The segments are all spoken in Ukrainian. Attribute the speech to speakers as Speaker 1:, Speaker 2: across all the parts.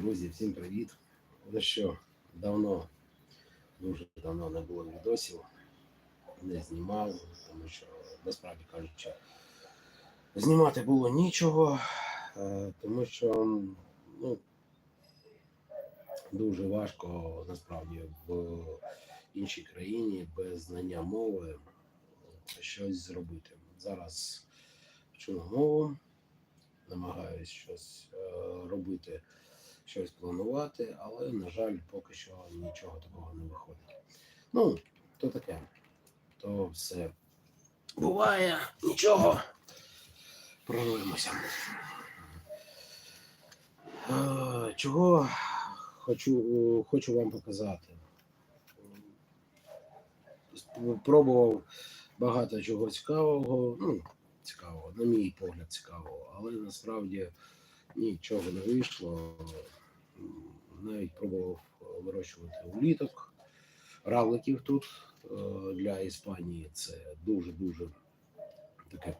Speaker 1: Друзі, всім привіт. Ну що, давно, дуже давно не було відосів, не знімав, тому що, насправді кажучи, знімати було нічого, е, тому що ну, дуже важко насправді в іншій країні без знання мови щось зробити. Зараз вчу мову, намагаюсь щось е, робити, щось планувати, але, на жаль, поки що нічого такого не виходить. Ну, то таке, то все буває, нічого. Прорвемося. Чого хочу, хочу вам показати? Пробував багато чого цікавого, ну, цікавого, на мій погляд, цікавого, але насправді нічого не вийшло. Навіть пробував вирощувати уліток, равликів тут е, для Іспанії. Це дуже-дуже таке,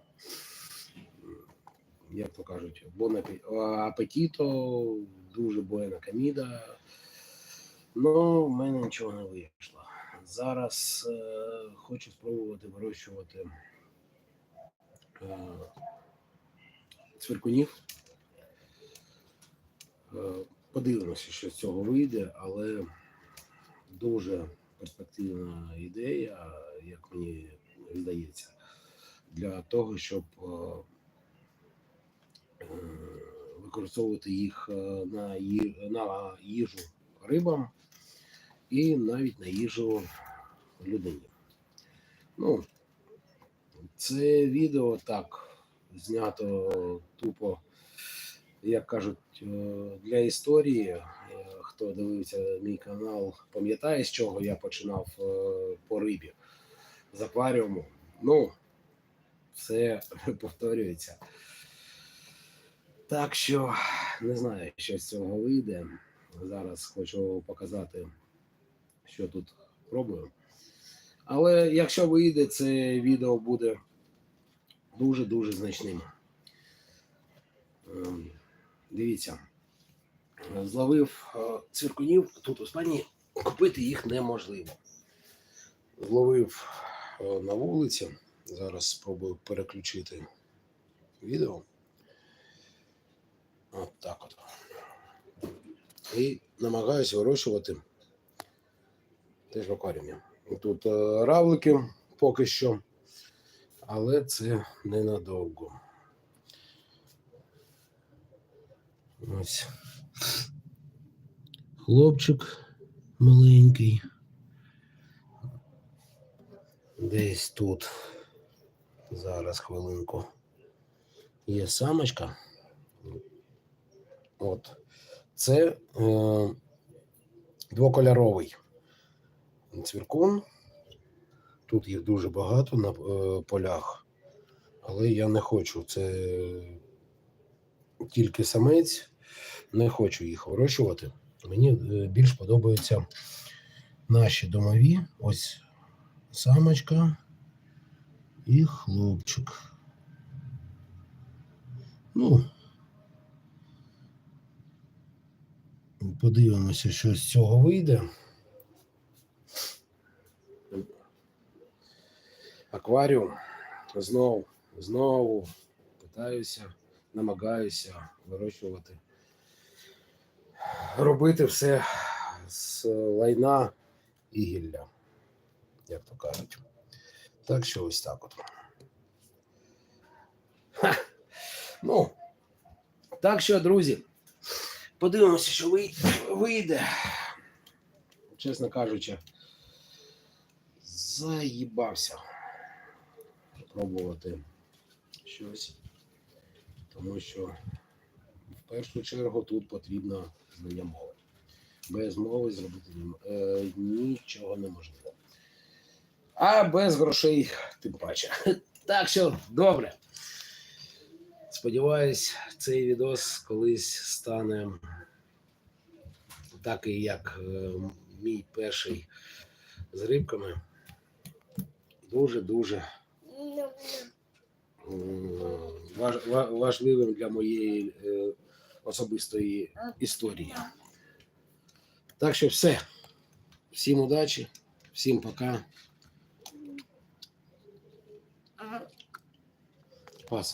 Speaker 1: як то кажуть, бон апетіто, дуже буена каміда. Ну, в мене нічого не вийшло. Зараз е, хочу спробувати вирощувати е, цвіркунів. Е, подивимося, що з цього вийде, але дуже перспективна ідея, як мені здається, для того, щоб е, е, використовувати їх на, на їжу рибам і навіть на їжу людині. Ну, це відео так знято тупо, як кажуть, е, для історії. Е, Хто дивився мій канал, пам'ятає, з чого я починав е, по рибі з акваріуму. Ну, все повторюється. Так що не знаю, що з цього вийде. Зараз хочу показати, що тут пробую. Але якщо вийде, це відео буде дуже-дуже значним. Дивіться, зловив е, цвіркунів тут у Іспанії, купити їх неможливо. Зловив е, на вулиці. Зараз спробую переключити відео. От так от. І намагаюся вирощувати теж в акваріумі. Тут е, равлики поки що, але це ненадовго. Ось. Хлопчик маленький. Десь тут. Зараз хвилинку. Є самочка. От. Це е, двокольоровий цвіркун. Тут їх дуже багато на е, полях, але я не хочу. Це тільки самець, не хочу їх вирощувати. Мені е, більш подобаються наші домові. Ось самочка і хлопчик. Ну, подивимося, що з цього вийде. Акваріум. Знову, знову питаюся, намагаюся вирощувати. Робити все з лайна і гілля, як то кажуть. Так що ось так от. Ха. Ну, так що, друзі, подивимося, що ви- вийде. Чесно кажучи, заїбався пробувати щось, тому що в першу чергу тут потрібно знання мови. Без мови зробити е, нічого неможливо. А без грошей тим паче. Так що добре. Сподіваюсь, цей відос колись стане такий, як е, мій перший з рибками. Дуже-дуже м, важ- важливим для моєї е, особистої історії. Так що все. Всім удачі, всім пока. Паса.